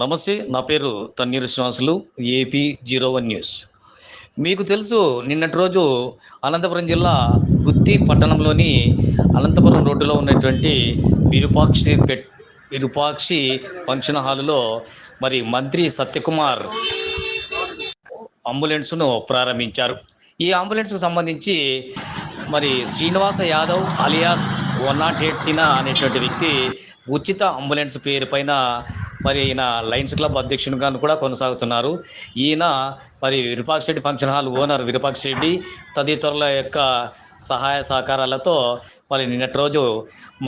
నమస్తే నా పేరు Tanneeru Srinivasulu AP zero one news. మీకు తెలుసు నిన్నటి రోజు అనంతపురం జిల్లా గుత్తి పట్టణంలోని అనంతపురం రోడ్డులో ఉన్నటువంటి విరూపాక్షి పెట్ విరూపాక్షి ఫంక్షన్ హాలులో మరి మంత్రి సత్యకుమార్ అంబులెన్స్ను ప్రారంభించారు. ఈ అంబులెన్స్కు సంబంధించి మరి Srinivasa Yadav alias one not eight Seena అనేటువంటి వ్యక్తి ఉచిత అంబులెన్స్ పేరు పైన మరి ఈయన లయన్స్ క్లబ్ అధ్యక్షునిగా కూడా కొనసాగుతున్నారు. ఈయన మరి Virupaksha Reddy function hall owner Virupaksha Reddy తదితరుల యొక్క సహాయ సహకారాలతో మరి నిన్నటి రోజు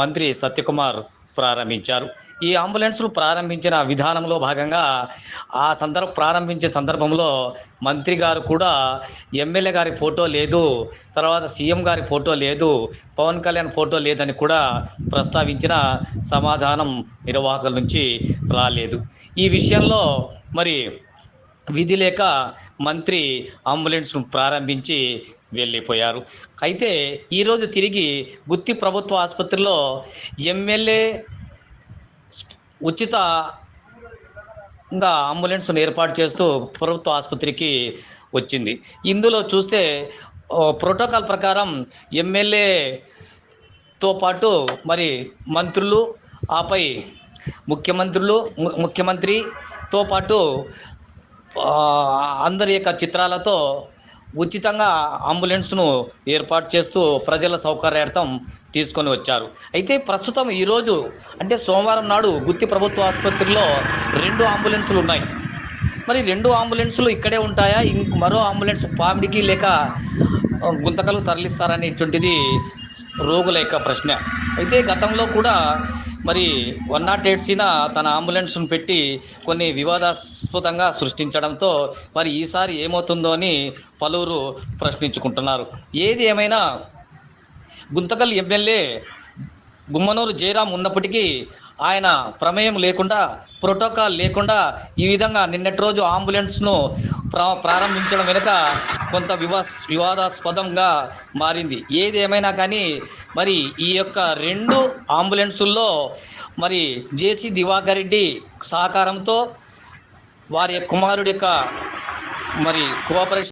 మంత్రి సత్యకుమార్ ప్రారంభించారు. ఈ అంబులెన్స్లు ప్రారంభించిన విధానంలో భాగంగా ఆ సందర్భ ప్రారంభించే సందర్భంలో మంత్రి గారు కూడా ఎమ్మెల్యే గారి ఫోటో లేదు తర్వాత సీఎం గారి ఫోటో లేదు పవన్ కళ్యాణ్ ఫోటో లేదని కూడా ప్రస్తావించిన సమాధానం నిర్వాహకుల నుంచి రాలేదు. ఈ విషయంలో మరి విధి లేక మంత్రి అంబులెన్స్ను ప్రారంభించి వెళ్ళిపోయారు. అయితే ఈరోజు తిరిగి గుత్తి ప్రభుత్వ ఆసుపత్రిలో ఎమ్మెల్యే ఉచితంగా అంబులెన్స్ను ఏర్పాటు చేస్తూ ప్రభుత్వ ఆసుపత్రికి వచ్చింది. ఇందులో చూస్తే ప్రోటోకాల్ ప్రకారం ఎమ్మెల్యేతో పాటు మరి మంత్రులు ఆపై ముఖ్యమంత్రులు ముఖ్యమంత్రితో పాటు అందరి యొక్క చిత్రాలతో ఉచితంగా అంబులెన్స్ను ఏర్పాటు చేస్తూ ప్రజల సౌకర్యార్థం తీసుకొని వచ్చారు. అయితే ప్రస్తుతం ఈరోజు అంటే సోమవారం నాడు గుత్తి ప్రభుత్వ ఆసుపత్రిలో రెండు అంబులెన్సులు ఉన్నాయి. మరి రెండు అంబులెన్సులు ఇక్కడే ఉంటాయా? ఇంక మరో అంబులెన్స్ పామిడికి లేక గుంతకలు తరలిస్తారనేటువంటిది రోగుల యొక్క ప్రశ్న. అయితే గతంలో కూడా మరి వన్ నాట్ ఎయిట్ సీన తన అంబులెన్స్ను పెట్టి కొన్ని వివాదాస్పదంగా సృష్టించడంతో మరి ఈసారి ఏమవుతుందో అని పలువురు ప్రశ్నించుకుంటున్నారు. ఏది ఏమైనా గుంతకల్ ఎమ్మెల్యే గుమ్మనూరు జయరాం ఉన్నప్పటికీ ఆయన ప్రమేయం లేకుండా ప్రోటోకాల్ లేకుండా ఈ విధంగా నిన్నటి రోజు అంబులెన్స్ను ప్రా ప్రారంభించడం వెనుక కొంత వివా వివాదాస్పదంగా మారింది. ఏది ఏమైనా కానీ మరి ఈ యొక్క రెండు అంబులెన్సుల్లో మరి జేసీ దివాకర్ రెడ్డి సహకారంతో వారి కుమారుడి యొక్క మరి కోఆపరేషన్